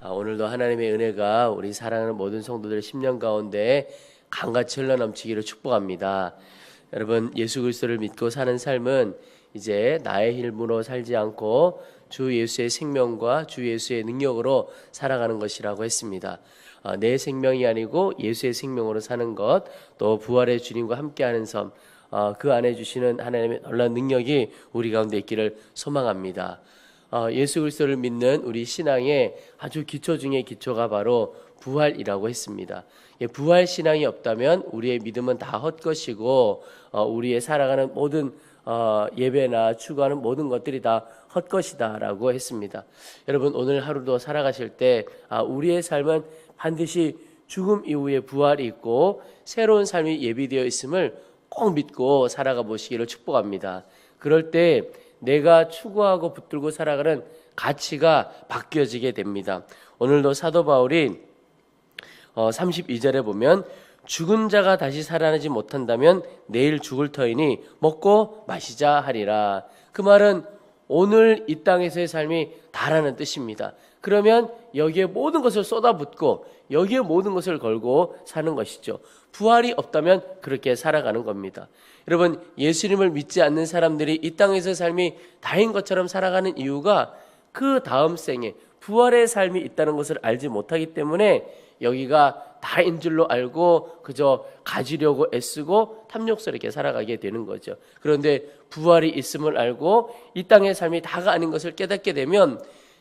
아, 오늘도 하나님의 은혜가 우리 사랑하는 모든 성도들의 심령 가운데 강같이 흘러넘치기를 축복합니다. 여러분 예수 그리스도를 믿고 사는 삶은 이제 나의 힘으로 살지 않고 주 예수의 생명과 주 예수의 능력으로 살아가는 것이라고 했습니다. 아, 내 생명이 아니고 예수의 생명으로 사는 것, 또 부활의 주님과 함께하는 삶, 아, 그 안에 주시는 하나님의 놀라운 능력이 우리 가운데 있기를 소망합니다. 어, 예수 그리스도를 믿는 우리 신앙의 아주 기초 중의 기초가 바로 부활이라고 했습니다. 예, 부활 신앙이 없다면 우리의 믿음은 다 헛것이고 어, 우리의 살아가는 모든 어, 예배나 추구하는 모든 것들이 다 헛것이다라고 했습니다. 여러분 오늘 하루도 살아가실 때 아, 우리의 삶은 반드시 죽음 이후에 부활이 있고 새로운 삶이 예비되어 있음을 꼭 믿고 살아가 보시기를 축복합니다. 그럴 때 내가 추구하고 붙들고 살아가는 가치가 바뀌어지게 됩니다. 오늘도 사도 바울이 어, 32절에 보면 죽은 자가 다시 살아나지 못한다면 내일 죽을 터이니 먹고 마시자 하리라. 그 말은 오늘 이 땅에서의 삶이 다라는 뜻입니다. 그러면 여기에 모든 것을 쏟아붓고 여기에 모든 것을 걸고 사는 것이죠. 부활이 없다면 그렇게 살아가는 겁니다. 여러분, 예수님을 믿지 않는 사람들이 이 땅에서 삶이 다인 것처럼 살아가는 이유가 그 다음 생에 부활의 삶이 있다는 것을 알지 못하기 때문에 여기가 다인 줄로 알고 그저 가지려고 애쓰고 탐욕스럽게 살아가게 되는 거죠. 그런데 부활이 있음을 알고 이 땅의 삶이 다가 아닌 것을 깨닫게 되면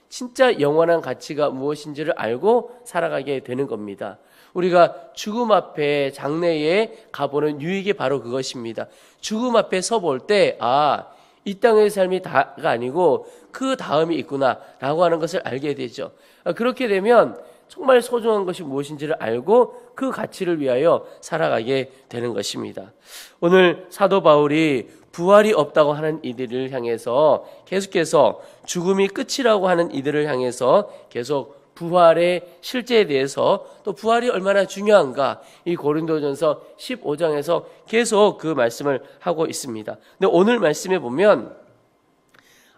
진짜 영원한 가치가 무엇인지를 알고 살아가게 되는 겁니다. 우리가 죽음 앞에 장래에 가보는 유익이 바로 그것입니다. 죽음 앞에 서볼 때, 아, 이 땅의 삶이 다가 아니고 그 다음이 있구나라고 하는 것을 알게 되죠. 아, 그렇게 되면 정말 소중한 것이 무엇인지를 알고 그 가치를 위하여 살아가게 되는 것입니다. 오늘 사도 바울이 부활이 없다고 하는 이들을 향해서 계속해서 죽음이 끝이라고 하는 이들을 향해서 계속 부활의 실제에 대해서 또 부활이 얼마나 중요한가 이 고린도전서 15장에서 계속 그 말씀을 하고 있습니다. 근데 오늘 말씀에 보면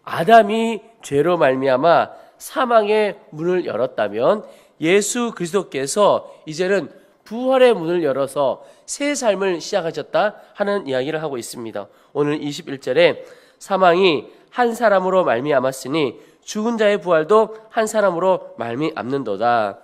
아담이 죄로 말미암아 사망의 문을 열었다면 예수 그리스도께서 이제는 부활의 문을 열어서 새 삶을 시작하셨다 하는 이야기를 하고 있습니다. 오늘 21절에 사망이 한 사람으로 말미암았으니 죽은 자의 부활도 한 사람으로 말미암는도다.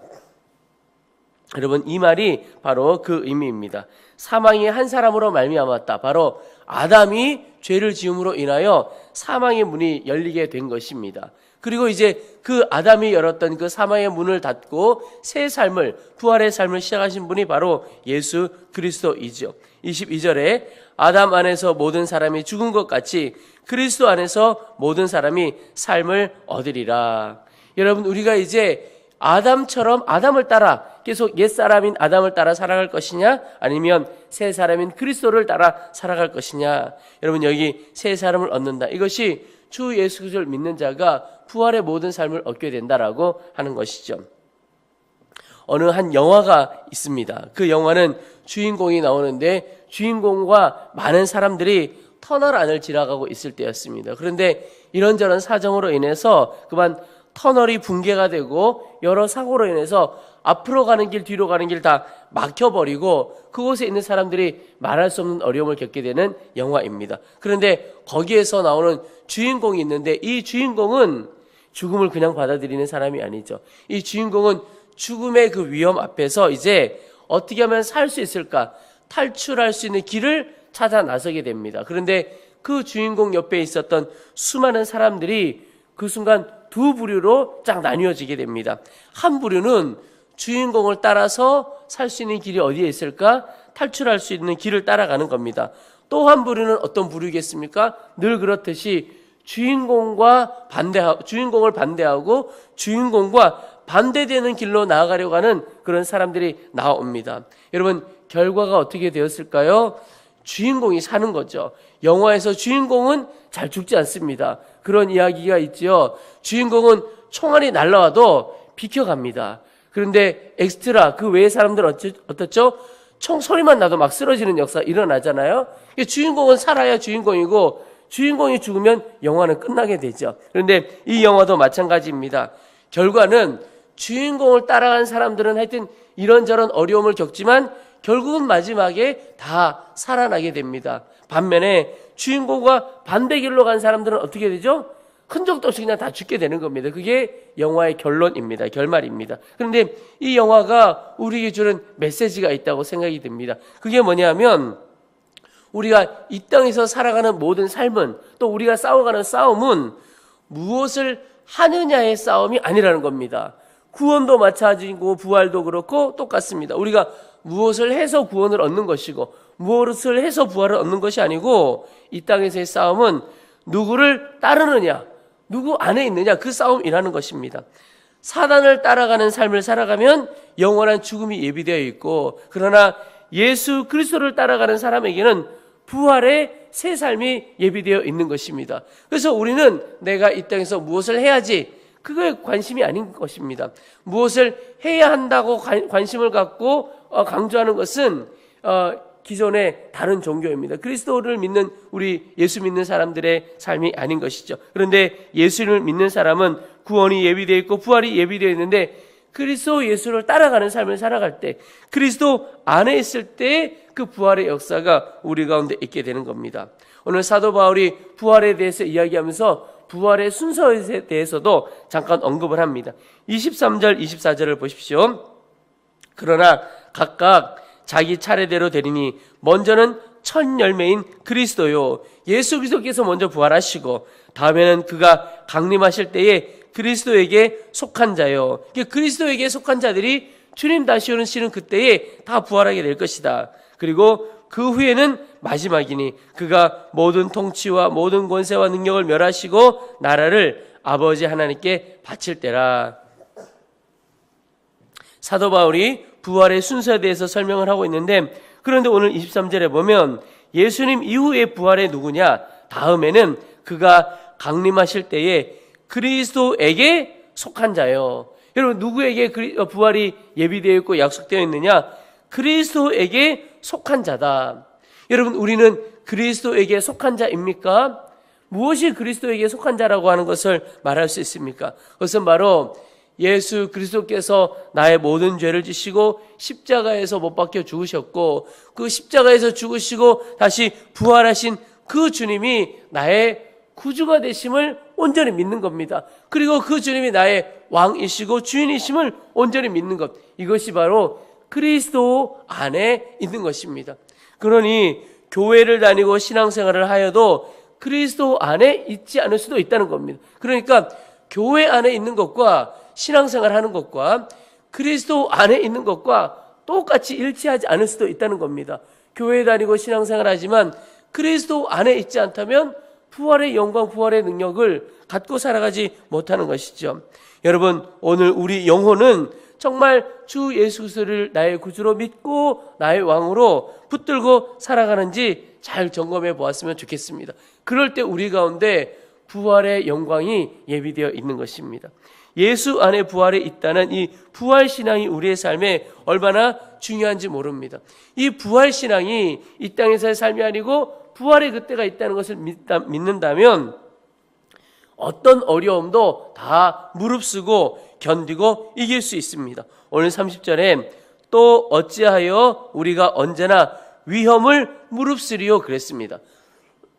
여러분 이 말이 바로 그 의미입니다. 사망이 한 사람으로 말미암았다. 바로 아담이 죄를 지음으로 인하여 사망의 문이 열리게 된 것입니다. 그리고 이제 그 아담이 열었던 그 사망의 문을 닫고 새 삶을 부활의 삶을 시작하신 분이 바로 예수 그리스도이죠. 22절에 아담 안에서 모든 사람이 죽은 것 같이 그리스도 안에서 모든 사람이 삶을 얻으리라. 여러분 우리가 이제 아담처럼 아담을 따라 계속 옛 사람인 아담을 따라 살아갈 것이냐 아니면 새 사람인 그리스도를 따라 살아갈 것이냐 여러분 여기 새 사람을 얻는다 이것이 주 예수 그리스도를 믿는 자가 부활의 모든 삶을 얻게 된다라고 하는 것이죠. 어느 한 영화가 있습니다. 그 영화는 주인공이 나오는데 주인공과 많은 사람들이 터널 안을 지나가고 있을 때였습니다. 그런데 이런저런 사정으로 인해서 그만 터널이 붕괴가 되고 여러 사고로 인해서 앞으로 가는 길, 뒤로 가는 길 다 막혀버리고 그곳에 있는 사람들이 말할 수 없는 어려움을 겪게 되는 영화입니다. 그런데 거기에서 나오는 주인공이 있는데 이 주인공은 죽음을 그냥 받아들이는 사람이 아니죠. 이 주인공은 죽음의 그 위험 앞에서 이제 어떻게 하면 살 수 있을까? 탈출할 수 있는 길을 찾아 나서게 됩니다. 그런데 그 주인공 옆에 있었던 수많은 사람들이 그 순간 두 부류로 쫙 나뉘어지게 됩니다. 한 부류는 주인공을 따라서 살 수 있는 길이 어디에 있을까? 탈출할 수 있는 길을 따라가는 겁니다. 또 한 부류는 어떤 부류겠습니까? 늘 그렇듯이 주인공과 반대하고 주인공을 반대하고 주인공과 반대되는 길로 나아가려고 하는 그런 사람들이 나옵니다. 여러분 결과가 어떻게 되었을까요? 주인공이 사는 거죠. 영화에서 주인공은 잘 죽지 않습니다. 그런 이야기가 있지요. 주인공은 총알이 날라와도 비켜갑니다. 그런데 엑스트라 그 외의 사람들은 어떻죠? 총 소리만 나도 막 쓰러지는 역사 일어나잖아요. 주인공은 살아야 주인공이고 주인공이 죽으면 영화는 끝나게 되죠. 그런데 이 영화도 마찬가지입니다. 결과는 주인공을 따라간 사람들은 하여튼 이런저런 어려움을 겪지만 결국은 마지막에 다 살아나게 됩니다. 반면에 주인공과 반대 길로 간 사람들은 어떻게 되죠? 흔적도 없이 그냥 다 죽게 되는 겁니다. 그게 영화의 결론입니다. 결말입니다. 그런데 이 영화가 우리에게 주는 메시지가 있다고 생각이 듭니다. 그게 뭐냐면 우리가 이 땅에서 살아가는 모든 삶은 또 우리가 싸워가는 싸움은 무엇을 하느냐의 싸움이 아니라는 겁니다. 구원도 마찬가지고 부활도 그렇고 똑같습니다. 우리가 무엇을 해서 구원을 얻는 것이고 무엇을 해서 부활을 얻는 것이 아니고 이 땅에서의 싸움은 누구를 따르느냐, 누구 안에 있느냐 그 싸움이라는 것입니다. 사단을 따라가는 삶을 살아가면 영원한 죽음이 예비되어 있고 그러나 예수 그리스도를 따라가는 사람에게는 부활의 새 삶이 예비되어 있는 것입니다. 그래서 우리는 내가 이 땅에서 무엇을 해야지 그거에 관심이 아닌 것입니다. 무엇을 해야 한다고 관심을 갖고 어, 강조하는 것은 어, 기존의 다른 종교입니다. 그리스도를 믿는 우리 예수 믿는 사람들의 삶이 아닌 것이죠. 그런데 예수를 믿는 사람은 구원이 예비되어 있고 부활이 예비되어 있는데 그리스도 예수를 따라가는 삶을 살아갈 때 그리스도 안에 있을 때 그 부활의 역사가 우리 가운데 있게 되는 겁니다. 오늘 사도 바울이 부활에 대해서 이야기하면서 부활의 순서에 대해서도 잠깐 언급을 합니다. 23절, 24절을 보십시오. 그러나 각각 자기 차례대로 되리니 먼저는 첫 열매인 그리스도요. 예수 그리스도께서 먼저 부활하시고 다음에는 그가 강림하실 때에 그리스도에게 속한 자요. 그리스도에게 속한 자들이 주님 다시 오시는 그때에 다 부활하게 될 것이다. 그리고 그 후에는 마지막이니 그가 모든 통치와 모든 권세와 능력을 멸하시고 나라를 아버지 하나님께 바칠 때라. 사도 바울이 부활의 순서에 대해서 설명을 하고 있는데 그런데 오늘 23절에 보면 예수님 이후의 부활의 누구냐? 다음에는 그가 강림하실 때에 그리스도에게 속한 자요. 여러분 누구에게 어, 부활이 예비되어 있고 약속되어 있느냐? 그리스도에게 속한 자다. 여러분 우리는 그리스도에게 속한 자입니까? 무엇이 그리스도에게 속한 자라고 하는 것을 말할 수 있습니까? 그것은 바로 예수 그리스도께서 나의 모든 죄를 지시고 십자가에서 못 박혀 죽으셨고 그 십자가에서 죽으시고 다시 부활하신 그 주님이 나의 구주가 되심을 온전히 믿는 겁니다. 그리고 그 주님이 나의 왕이시고 주인이심을 온전히 믿는 것. 이것이 바로 그리스도 안에 있는 것입니다. 그러니 교회를 다니고 신앙생활을 하여도 그리스도 안에 있지 않을 수도 있다는 겁니다. 그러니까 교회 안에 있는 것과 신앙생활 하는 것과 그리스도 안에 있는 것과 똑같이 일치하지 않을 수도 있다는 겁니다. 교회 다니고 신앙생활 하지만 그리스도 안에 있지 않다면 부활의 영광, 부활의 능력을 갖고 살아가지 못하는 것이죠. 여러분, 오늘 우리 영혼은 정말 주 예수 그리스도를 나의 구주로 믿고 나의 왕으로 붙들고 살아가는지 잘 점검해 보았으면 좋겠습니다. 그럴 때 우리 가운데 부활의 영광이 예비되어 있는 것입니다. 예수 안에 부활에 있다는 이 부활 신앙이 우리의 삶에 얼마나 중요한지 모릅니다. 이 부활 신앙이 이 땅에서의 삶이 아니고 부활의 그때가 있다는 것을 믿는다면 어떤 어려움도 다 무릅쓰고 견디고 이길 수 있습니다. 오늘 30절에 또 어찌하여 우리가 언제나 위험을 무릅쓰리요 그랬습니다.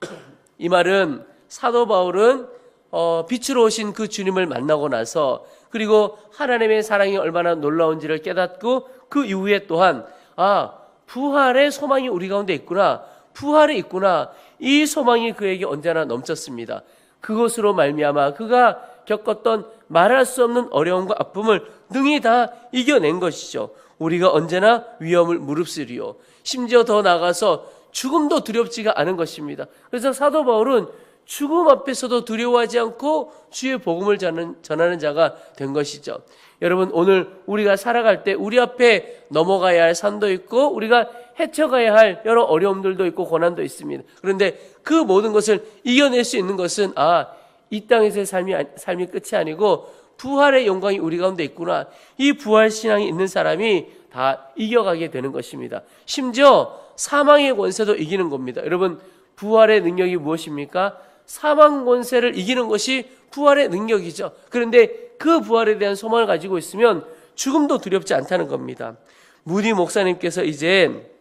이 말은 사도 바울은 어, 빛으로 오신 그 주님을 만나고 나서 그리고 하나님의 사랑이 얼마나 놀라운지를 깨닫고 그 이후에 또한 아 부활의 소망이 우리 가운데 있구나 부활에 있구나 이 소망이 그에게 언제나 넘쳤습니다. 그것으로 말미암아 그가 겪었던 말할 수 없는 어려움과 아픔을 능히 다 이겨낸 것이죠. 우리가 언제나 위험을 무릅쓰리요. 심지어 더 나가서 죽음도 두렵지가 않은 것입니다. 그래서 사도 바울은 죽음 앞에서도 두려워하지 않고 주의 복음을 전하는 자가 된 것이죠. 여러분 오늘 우리가 살아갈 때 우리 앞에 넘어가야 할 산도 있고 우리가 헤쳐가야 할 여러 어려움들도 있고 고난도 있습니다. 그런데 그 모든 것을 이겨낼 수 있는 것은 아, 이 땅에서의 삶이 삶이 끝이 아니고 부활의 영광이 우리 가운데 있구나. 이 부활 신앙이 있는 사람이 다 이겨가게 되는 것입니다. 심지어 사망의 권세도 이기는 겁니다. 여러분 부활의 능력이 무엇입니까? 사망 권세를 이기는 것이 부활의 능력이죠. 그런데 그 부활에 대한 소망을 가지고 있으면 죽음도 두렵지 않다는 겁니다. 무디 목사님께서 이제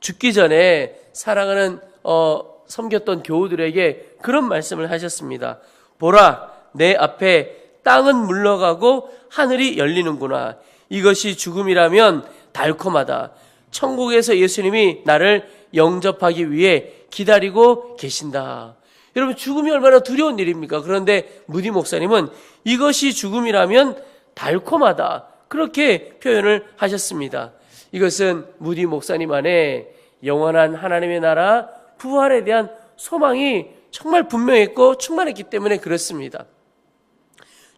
죽기 전에 사랑하는 어, 섬겼던 교우들에게 그런 말씀을 하셨습니다. 보라, 내 앞에 땅은 물러가고 하늘이 열리는구나. 이것이 죽음이라면 달콤하다. 천국에서 예수님이 나를 영접하기 위해 기다리고 계신다. 여러분, 죽음이 얼마나 두려운 일입니까? 그런데 무디 목사님은 이것이 죽음이라면 달콤하다. 그렇게 표현을 하셨습니다. 이것은 무디 목사님 안에 영원한 하나님의 나라 부활에 대한 소망이 정말 분명했고 충만했기 때문에 그렇습니다.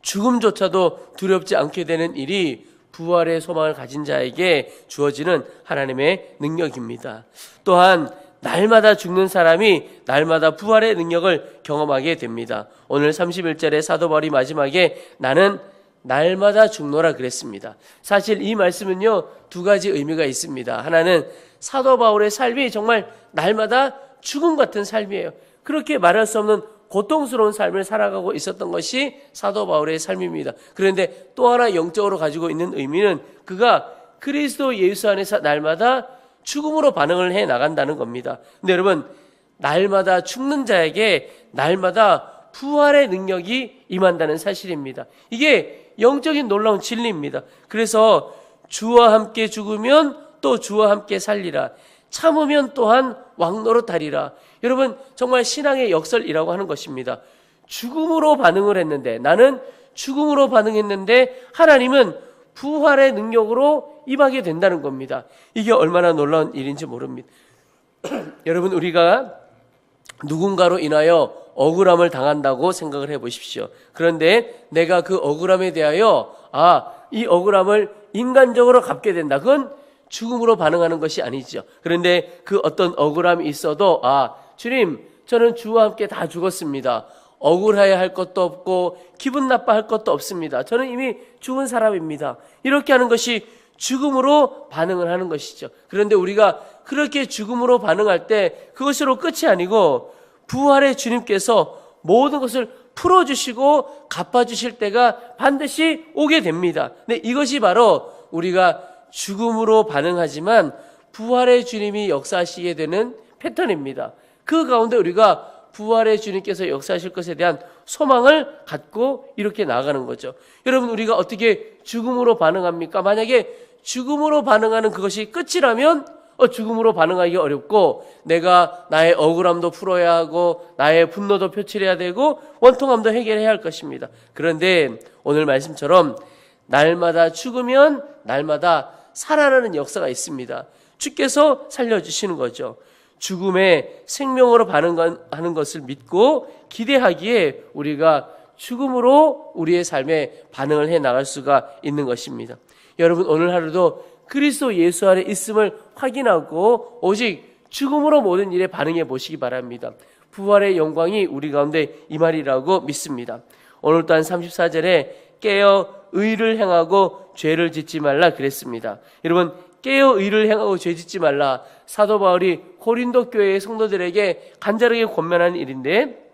죽음조차도 두렵지 않게 되는 일이 부활의 소망을 가진 자에게 주어지는 하나님의 능력입니다. 또한 날마다 죽는 사람이 날마다 부활의 능력을 경험하게 됩니다. 오늘 31절의 사도 바울이 마지막에 나는 날마다 죽노라 그랬습니다. 사실 이 말씀은요, 두 가지 의미가 있습니다. 하나는 사도 바울의 삶이 정말 날마다 죽음 같은 삶이에요. 그렇게 말할 수 없는 고통스러운 삶을 살아가고 있었던 것이 사도 바울의 삶입니다. 그런데 또 하나 영적으로 가지고 있는 의미는 그가 그리스도 예수 안에서 날마다 죽음으로 반응을 해 나간다는 겁니다. 근데 여러분, 날마다 죽는 자에게 날마다 부활의 능력이 임한다는 사실입니다. 이게 영적인 놀라운 진리입니다. 그래서 주와 함께 죽으면 또 주와 함께 살리라. 참으면 또한 왕노릇하리라. 여러분 정말 신앙의 역설이라고 하는 것입니다. 죽음으로 반응을 했는데 나는 죽음으로 반응했는데 하나님은 부활의 능력으로 임하게 된다는 겁니다. 이게 얼마나 놀라운 일인지 모릅니다. 여러분 우리가 누군가로 인하여 억울함을 당한다고 생각을 해 보십시오. 그런데 내가 그 억울함에 대하여 아, 이 억울함을 인간적으로 갚게 된다. 그건 죽음으로 반응하는 것이 아니죠. 그런데 그 어떤 억울함이 있어도 아, 주님, 저는 주와 함께 다 죽었습니다. 억울해야 할 것도 없고 기분 나빠할 것도 없습니다. 저는 이미 죽은 사람입니다. 이렇게 하는 것이 죽음으로 반응을 하는 것이죠. 그런데 우리가 그렇게 죽음으로 반응할 때 그것으로 끝이 아니고 부활의 주님께서 모든 것을 풀어주시고 갚아주실 때가 반드시 오게 됩니다. 근데 이것이 바로 우리가 죽음으로 반응하지만 부활의 주님이 역사하시게 되는 패턴입니다. 그 가운데 우리가 부활의 주님께서 역사하실 것에 대한 소망을 갖고 이렇게 나가는 거죠. 여러분, 우리가 어떻게 죽음으로 반응합니까? 만약에 죽음으로 반응하는 그것이 끝이라면 어, 죽음으로 반응하기 어렵고 내가 나의 억울함도 풀어야 하고 나의 분노도 표출해야 되고 원통함도 해결해야 할 것입니다. 그런데 오늘 말씀처럼 날마다 죽으면 날마다 살아나는 역사가 있습니다. 주께서 살려주시는 거죠. 죽음에 생명으로 반응하는 것을 믿고 기대하기에 우리가 죽음으로 우리의 삶에 반응을 해 나갈 수가 있는 것입니다. 여러분 오늘 하루도 그리스도 예수 안에 있음을 확인하고 오직 죽음으로 모든 일에 반응해 보시기 바랍니다. 부활의 영광이 우리 가운데 임하리라고 믿습니다. 오늘 또한 34절에 깨어 의를 행하고 죄를 짓지 말라 그랬습니다. 여러분 깨어 의를 행하고 죄 짓지 말라. 사도 바울이 고린도 교회의 성도들에게 간절하게 권면하는 일인데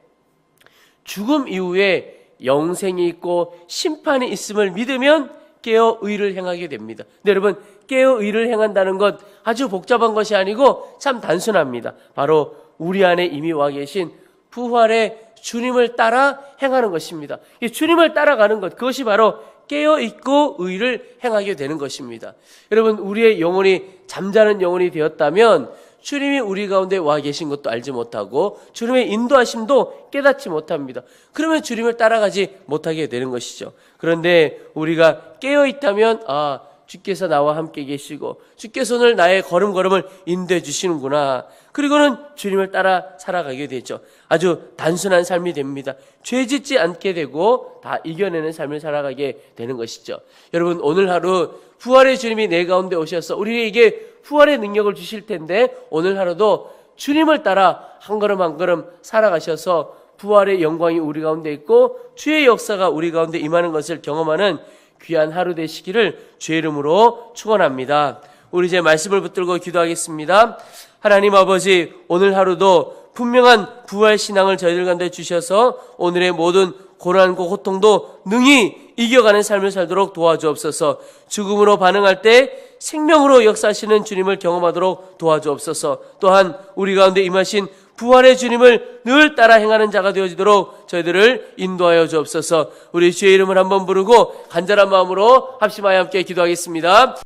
죽음 이후에 영생이 있고 심판이 있음을 믿으면 깨어 의를 행하게 됩니다. 네, 여러분 깨어 의를 행한다는 것 아주 복잡한 것이 아니고 참 단순합니다. 바로 우리 안에 이미 와 계신 부활의 주님을 따라 행하는 것입니다. 이 주님을 따라가는 것 그것이 바로 깨어 있고 의를 행하게 되는 것입니다. 여러분 우리의 영혼이 잠자는 영혼이 되었다면 주님이 우리 가운데 와 계신 것도 알지 못하고 주님의 인도하심도 깨닫지 못합니다. 그러면 주님을 따라가지 못하게 되는 것이죠. 그런데 우리가 깨어 있다면 아 주께서 나와 함께 계시고 주께서 오늘 나의 걸음걸음을 인도해 주시는구나. 그리고는 주님을 따라 살아가게 되죠. 아주 단순한 삶이 됩니다. 죄 짓지 않게 되고 다 이겨내는 삶을 살아가게 되는 것이죠. 여러분 오늘 하루 부활의 주님이 내 가운데 오셔서 우리에게 부활의 능력을 주실 텐데 오늘 하루도 주님을 따라 한 걸음 한 걸음 살아가셔서 부활의 영광이 우리 가운데 있고 주의 역사가 우리 가운데 임하는 것을 경험하는 귀한 하루 되시기를 주의 이름으로 축원합니다. 우리 이제 말씀을 붙들고 기도하겠습니다. 하나님 아버지 오늘 하루도 분명한 부활 신앙을 저희들 가운데 주셔서 오늘의 모든 고난과 고통도 능히 이겨가는 삶을 살도록 도와주옵소서. 죽음으로 반응할 때 생명으로 역사하시는 주님을 경험하도록 도와주옵소서. 또한 우리 가운데 임하신 부활의 주님을 늘 따라 행하는 자가 되어지도록 저희들을 인도하여 주옵소서. 우리 주의 이름을 한번 부르고 간절한 마음으로 합심하여 함께 기도하겠습니다.